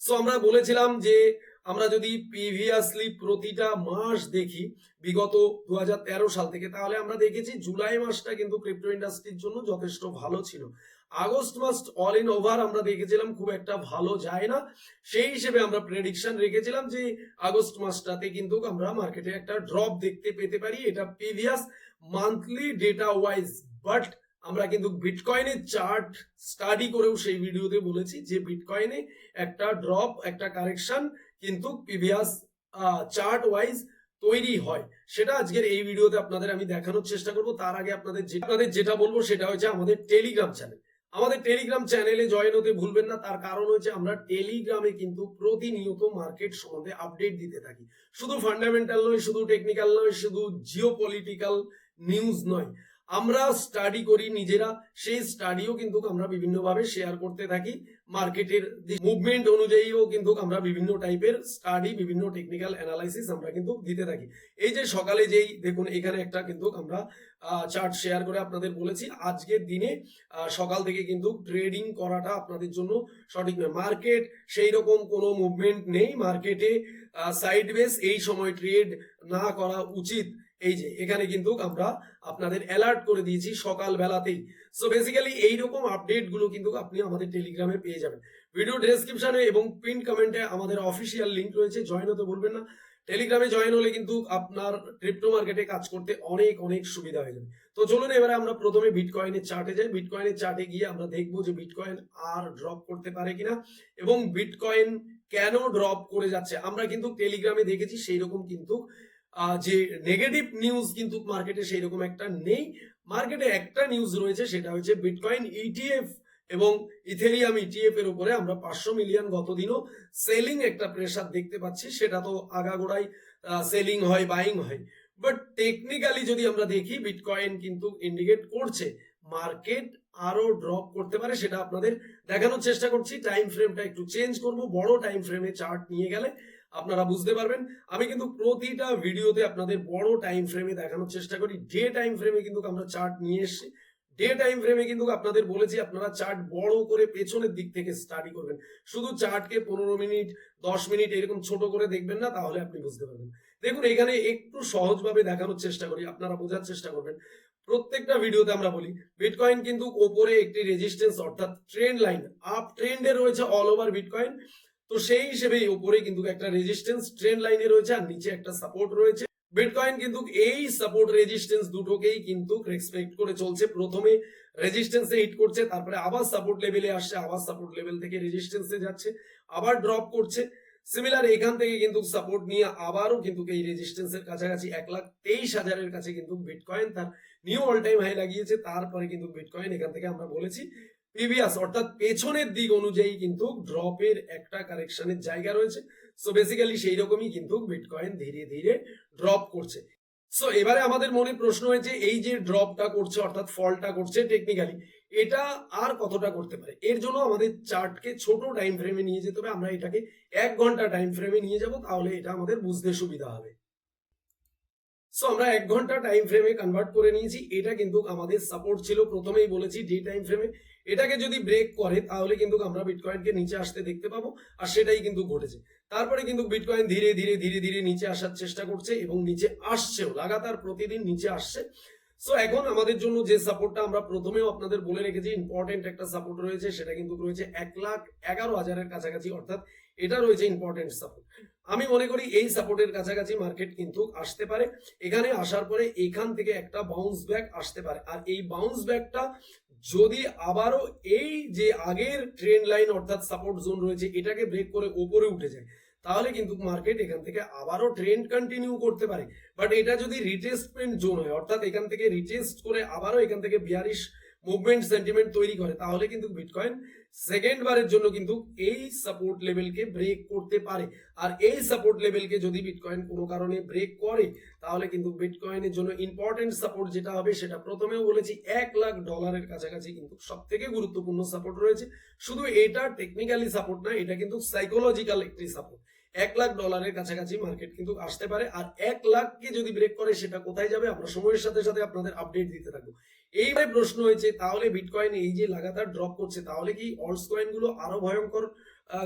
So আমরা বলেছিলাম যে আমরা যদি প্রিভিয়াসলি প্রতিটা মাস দেখি বিগত দু হাজার তেরো সাল থেকে, তাহলে আমরা দেখেছি জুলাই মাসটা কিন্তু ক্রিপ্টো ইন্ডাস্ট্রির জন্য যথেষ্ট ভালো ছিল। আগস্ট মাস অল ইন ওভার আমরা দেখেছিলাম খুব একটা ভালো যায় না। সেই হিসেবে আমরা প্রেডিকশন রেখেছিলাম যে আগস্ট মাসটাতে কিন্তু আমরা মার্কেটে একটা ড্রপ দেখতে পেতে পারি। এটা previous monthly data wise but আমরা কিন্তু বিটকয়েনের চার্ট স্টাডি করেও সেই ভিডিওতে বলেছি যে বিটকয়েনে একটা ড্রপ একটা কারেকশন কিন্তু প্রিভিয়াস চার্ট ওয়াইজ তৈরি হয়। সেটা আজকের এই ভিডিওতে আপনাদের আমি দেখানোর চেষ্টা করব। তার আগে আপনাদের যে, আপনাদের যেটা বলব সেটা হচ্ছে আমাদের টেলিগ্রাম চ্যানেল আমাদের টেলিগ্রাম চ্যানেলে জয়েন হতে ভুলবেন না। তার কারণ হচ্ছে আমরা টেলিগ্রামে কিন্তু প্রতিনিয়ত মার্কেট সম্বন্ধে আপডেট দিতে থাকি। শুধু ফান্ডামেন্টাল নয়, শুধু টেকনিক্যাল নয়, শুধু জিও পলিটিক্যাল নিউজ নয়। আমরা স্টাডি করি নিজেরা, সেই স্টাডিও কিন্তু আমরা বিভিন্নভাবে শেয়ার করতে থাকি। মার্কেটের মুভমেন্ট অনুযায়ীও কিন্তু আমরা বিভিন্ন টাইপের স্টাডি বিভিন্ন টেকনিক্যাল অ্যানালাইসিস আমরা কিন্তু দিতে থাকি। এই যে সকালে যেই, দেখুন, এখানে একটা কিন্তু আমরা চার্ট শেয়ার করে আপনাদের বলেছি। আজকের দিনে সকাল থেকে কিন্তু ট্রেডিং করাটা আপনাদের জন্য সঠিক নয়। মার্কেট সেই রকম কোনো মুভমেন্ট নেই। মার্কেটে সাইড বেস এই সময় ট্রেড না করা উচিত। এই যে, এখানে কিন্তু আমরা আপনাদের অ্যালার্ট করে দিয়েছি সকাল বেলাতেই সো বেসিক্যালি এইরকম আপডেটগুলো কিন্তু আপনি আমাদের টেলিগ্রামে পেয়ে যাবেন। ভিডিও ডেসক্রিপশনে এবং পিন কমেন্টে আমাদের অফিসিয়াল লিংক রয়েছে জয়েন হতে বলবেন না। টেলিগ্রামে জয়েন হলে কিন্তু আপনার ক্রিপ্টো মার্কেটে কাজ করতে অনেক অনেক সুবিধা হয়ে যাবে। তো চলুন এবারে আমরা প্রথমে বিটকয়েনের চার্টে যাই। বিটকয়েনের চার্টে গিয়ে আমরা দেখব যে বিটকয়েন আর ড্রপ করতে পারে কিনা এবং বিটকয়েন কেন ড্রপ করে যাচ্ছে। আমরা কিন্তু টেলিগ্রামে দেখেছি সেই রকম কিন্তু যে নেগেটিভ নিউজ কিন্তু মার্কেটে সেই রকম একটা নেই। মার্কেটে একটা নিউজ রয়েছে, সেটা হচ্ছে বিটকয়েন ইটিএফ এবং ইথেরিয়াম ইটিএফ এর উপরে আমরা পাঁচশো মিলিয়ন গতদিনও সেলিং একটা প্রেসার দেখতে পাচ্ছি, সেটা তো আগাগোড়াই সেলিং হয় বাইং হয়। বাট টেকনিক্যালি যদি আমরা দেখি বিটকয়েন কিন্তু ইন্ডিকেট করছে। মার্কেট আরও ড্রপ করতে পারে, সেটা আপনাদের দেখানোর চেষ্টা করছি। টাইম ফ্রেমটা একটু চেঞ্জ করব। বড় টাইম ফ্রেমে চার্ট নিয়ে গেলে আপনারা বুঝতে পারবেন। আমি কিন্তু প্রতিটা ভিডিওতে আপনাদের বড় টাইম ফ্রেমে দেখানোর চেষ্টা করি। ডে টাইম ফ্রেমে কিন্তু আমরা চার্ট নিয়ে এসেছি ডে টাইম ফ্রেমে কিন্তু আপনাদের বলেছি আপনারা চার্ট বড় করে পেছনের দিক থেকে স্টাডি করবেন। শুধু চার্টকে পনেরো মিনিট, দশ মিনিট এরকম ছোট করে দেখবেন না, তাহলে আপনি বুঝতে পারবেন। দেখুন, এখানে একটু সহজভাবে দেখানোর চেষ্টা করি, আপনারা বোঝার চেষ্টা করবেন। প্রত্যেকটা ভিডিওতে আমরা বলি বিটকয়েন কিন্তু ওপরে একটি রেজিস্ট্যান্স অর্থাৎ ট্রেন্ড লাইন আপ ট্রেন্ডে রয়েছে অল ওভার বিটকয়েন তো সেই হিসেবেই ওপরে কিন্তু একটা রেজিস্ট্যান্স ট্রেন লাইনে রয়েছে আর নিচে একটা সাপোর্ট রয়েছে। বিটকয়েন কিন্তু এই সাপোর্ট রেজিস্ট্যান্স দুটোকেই কিন্তু রেসপেক্ট করে চলছে। প্রথমে রেজিস্ট্যান্সে হিট করছে, তারপরে আবার সাপোর্ট লেভেলে আসছে, আবার সাপোর্ট লেভেল থেকে রেজিস্ট্যান্সে যাচ্ছে, আবার ড্রপ করছে। সিমিলার এখান থেকে কিন্তু সাপোর্ট নিয়ে আবারও কিন্তু এই রেজিস্ট্যান্সের কাছাকাছি এক লাখ তেইশ হাজারের কাছে কিন্তু বিটকয়েন তার নিউ অল টাইম হাই লাগিয়েছে। তারপরে কিন্তু বিটকয়েন এখান থেকে আমরা বলেছি প্রিভিয়াস অর্থাৎ পেছনের দিক অনুযায়ী কিন্তু ড্রপের একটা কারেকশনের জায়গা রয়েছে। সো বেসিক্যালি সেই রকমই কিন্তু বিটকয়েন ধীরে ধীরে ড্রপ করছে। সো এবারে আমাদের মনে প্রশ্ন হয়েছে এই যে ড্রপটা করছে, অর্থাৎ ফলটা করছে টেকনিক্যালি এটা আর কতটা করতে পারে? এর জন্য আমাদের চার্টকে ছোট টাইম ফ্রেমে নিয়ে যেতে হবে। আমরা এটাকে এক ঘণ্টা টাইম ফ্রেমে নিয়ে যাব, তাহলে এটা আমাদের বুঝতে সুবিধা হবে। সো আমরা এক ঘণ্টা টাইম ফ্রেমে কনভার্ট করে নিয়েছি। এটা কিন্তু আমাদের সাপোর্ট ছিল। প্রথমেই বলেছি ডে টাইম ফ্রেমে এটাকে যদি ব্রেক করে, তাহলে কিন্তু আমরা বিটকয়েনকে নিচে আসতে দেখতে পাবো। আর সেটাই কিন্তু ঘটেছে। তারপরে কিন্তু বিটকয়েন ধীরে ধীরে ধীরে ধীরে নিচে আসার চেষ্টা করছে এবং নিচে আসছেও। লাগাতার প্রতিদিন নিচে আসছে। সো এখন আমাদের জন্য যে সাপোর্টটা আমরা প্রথমেও আপনাদের বলে রেখেছি ইম্পর্টেন্ট একটা সাপোর্ট রয়েছে। সেটা কিন্তু রয়েছে এক লাখ এগারো হাজারের কাছাকাছি। অর্থাৎ এটা রয়েছে ইম্পর্টেন্ট সাপোর্ট আমি মনে করি এই সাপোর্টের কাছাকাছি মার্কেট কিন্তু আসতে পারে। এখানে আসার পরে এখান থেকে একটা বাউন্স ব্যাক আসতে পারে। আর এই বাউন্স ব্যাকটা যদি আবারও এই যে আগের ট্রেন্ড লাইন অর্থাৎ সাপোর্ট জোন রয়েছে, এটাকে ব্রেক করে ওপরে উঠে যায়, তাহলে কিন্তু মার্কেট এখান থেকে আবারও ট্রেন্ড কন্টিনিউ করতে পারে। বাট এটা যদি রিটেস্টমেন্ট জোন হয়, অর্থাৎ এখান থেকে রিটেস্ট করে আবারও এখান থেকে বিয়ারিশ মুভমেন্ট সেন্টিমেন্ট তৈরি করে, তাহলে কিন্তু বিটকয়েন সেকেন্ড বারের জন্য কিন্তু এই সাপোর্ট লেভেলকে ব্রেক করতে পারে। আর এই সাপোর্ট লেভেলকে যদি বিটকয়েন কোনো কারণে ব্রেক করে, তাহলে কিন্তু বিটকয়েনের জন্য ইম্পর্টেন্ট সাপোর্ট যেটা হবে, সেটা প্রথমেও বলেছি, এক লাখ ডলারের কাছাকাছি কিন্তু সব থেকে গুরুত্বপূর্ণ সাপোর্ট রয়েছে। শুধু এটা টেকনিক্যালি সাপোর্ট না, এটা কিন্তু সাইকোলজিক্যাল একটি সাপোর্ট এক লাখ ডলারের কাছাকাছি মার্কেট কিন্তু আসতে পারে, আর এক লাখকে যদি ব্রেক করে, সেটা কোথায় যাবে? আমরা সময়ের সাথে সাথে আপনাদের আপডেট দিতে থাকব। এইবার প্রশ্ন হয়েছে, তাহলে বিটকয়েন এই যে লাগাতার ড্রপ করছে, তাহলে কি অলস কয়েনগুলো আরও ভয়ঙ্কর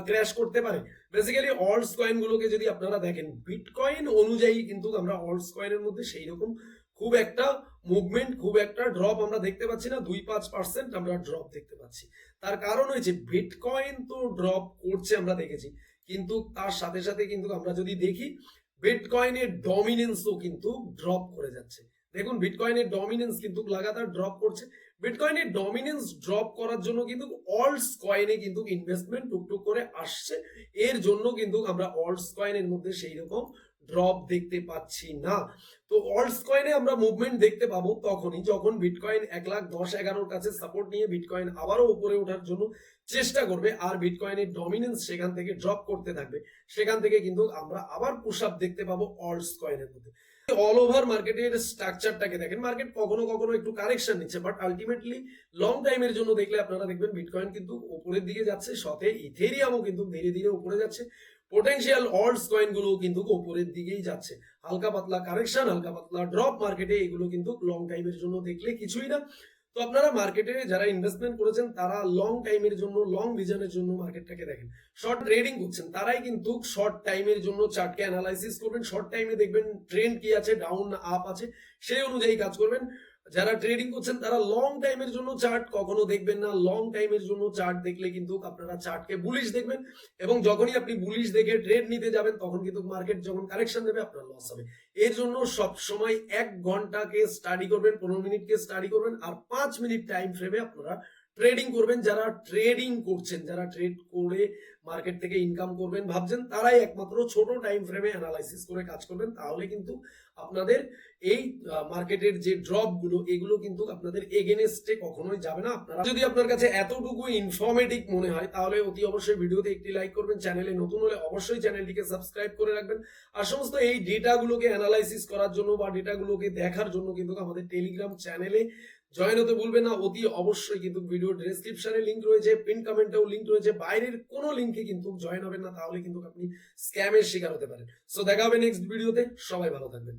ক্র্যাশ করতে পারে? বেসিক্যালি অল্টস কয়েন গুলোকে যদি আপনারা দেখেন বিটকয়েন অনুযায়ী কিন্তু আমরা অল্টস কয়েনের মধ্যে সেই রকম খুব একটা মুভমেন্ট খুব একটা ড্রপ আমরা দেখতে পাচ্ছি না, দুই পাঁচ পার্সেন্ট আমরা ড্রপ দেখতে পাচ্ছি। তার কারণ হয়েছে বিটকয়েন তো ড্রপ করছে আমরা দেখেছি, কিন্তু তার সাথে সাথে কিন্তু আমরা যদি দেখি বিটকয়েনের ডমিনেন্সও কিন্তু ড্রপ করে যাচ্ছে। দেখুন বিটকয়েনের ডমিনেন্স কিন্তু লাগাতার ড্রপ করছে। বিটকয়েনের ডমিনেন্স ড্রপ করার জন্য কিন্তু অল্টস কয়েনে কিন্তু ইনভেস্টমেন্ট টুকটুক করে আসছে। এর জন্য কিন্তু আমরা অল্টস কয়েনের মধ্যে সেই রকম ড্রপ দেখতে পাচ্ছি না। তো অল্টস কয়েনে আমরা মুভমেন্ট দেখতে পাবো তখনই যখন বিটকয়েন এক লাখ দশ এগারোর কাছে সাপোর্ট নিয়ে বিটকয়েন আবারও উপরে ওঠার জন্য চেষ্টা করবে আর বিটকয়েনের ডমিনেন্স সেখান থেকে ড্রপ করতে থাকবে। সেখান থেকে কিন্তু আমরা আবার পুশ আপ দেখতে পাবো অল্টস কয়েনের মধ্যে। অল ওভার মার্কেটের স্ট্রাকচারটাকে দেখেন। মার্কেট কখনো কখনো একটু কারেকশন নিচ্ছে বাট আলটিমেটলি লং টাইমের জন্য দেখলে আপনারা দেখবেন বিটকয়েন কিন্তু উপরের দিকে যাচ্ছে, সাথে ইথেরিয়ামও কিন্তু ধীরে ধীরে উপরে যাচ্ছে। পোটেনশিয়াল অল্টস কয়েনগুলো কিন্তু উপরের দিকেই যাচ্ছে। হালকা পাতলা কারেকশন হালকা পাতলা ড্রপ মার্কেটে এগুলো কিন্তু লং টাইমের জন্য দেখলে কিছুই না। তো আপনারা মার্কেটে যারা ইনভেস্টমেন্ট করেছেন, তারা লং টাইমের জন্য লং ভিজনের জন্য মার্কেটটাকে দেখেন। শর্ট ট্রেডিং করছেন, তারাই কিন্তু শর্ট টাইমের জন্য চার্টকে অ্যানালাইসিস করবেন শর্ট টাইমে দেখবেন ট্রেন্ড কি আছে ডাউন আপ আছে, সেই অনুযায়ী কাজ করবেন। যারা ট্রেডিং করছেন, তারা লং টাইমের জন্য চার্ট কখনো দেখবেন না। লং টাইমের জন্য চার্ট দেখলে কিন্তু আপনারা চার্টকে বুলিশ দেখবেন এবং যখনই আপনি বুলিশ দেখে ট্রেড নিতে যাবেন, তখন কিন্তু মার্কেট যখন কারেকশন দেবে, আপনার লস হবে। এর জন্য সব সময় এক ঘন্টাকে স্টাডি করবেন, পনেরো মিনিটকে স্টাডি করবেন আর পাঁচ মিনিট টাইম ফ্রেমে আপনারা ট্রেডিং করবেন। যারা ট্রেডিং করছেন, যারা ট্রেড করে মার্কেট থেকে ইনকাম করবেন ভাবছেন, তারাই একমাত্র ছোট টাইম ফ্রেমে অ্যানালাইসিস করে কাজ করবেন। তাহলে কিন্তু আপনাদের এই মার্কেটের যে ড্রপগুলো এগুলো কিন্তু আপনাদের এগেনেস্টে কখনোই যাবে না। আপনারা যদি আপনার কাছে এতটুকু ইনফরমেটিভ মনে হয়, তাহলে অতি অবশ্যই ভিডিওতে একটি লাইক করবেন চ্যানেলে নতুন হলে অবশ্যই চ্যানেলটিকে সাবস্ক্রাইব করে রাখবেন। আর সমস্ত এই ডেটাগুলোকে অ্যানালাইসিস করার জন্য বা ডেটাগুলোকে দেখার জন্য কিন্তু আমাদের টেলিগ্রাম চ্যানেলে জয়েন হতে ভুলবেন না। অতি অবশ্যই কিন্তু ভিডিও ডেসক্রিপশনে লিংক রয়েছে পিন কমেন্টেও লিংক রয়েছে। বাইরের কোনো লিংকে কিন্তু জয়েন হবেন না, তাহলে কিন্তু আপনি স্ক্যামের শিকার হতে পারেন। সো দেখা হবে নেক্সট ভিডিওতে সবাই ভালো থাকবেন।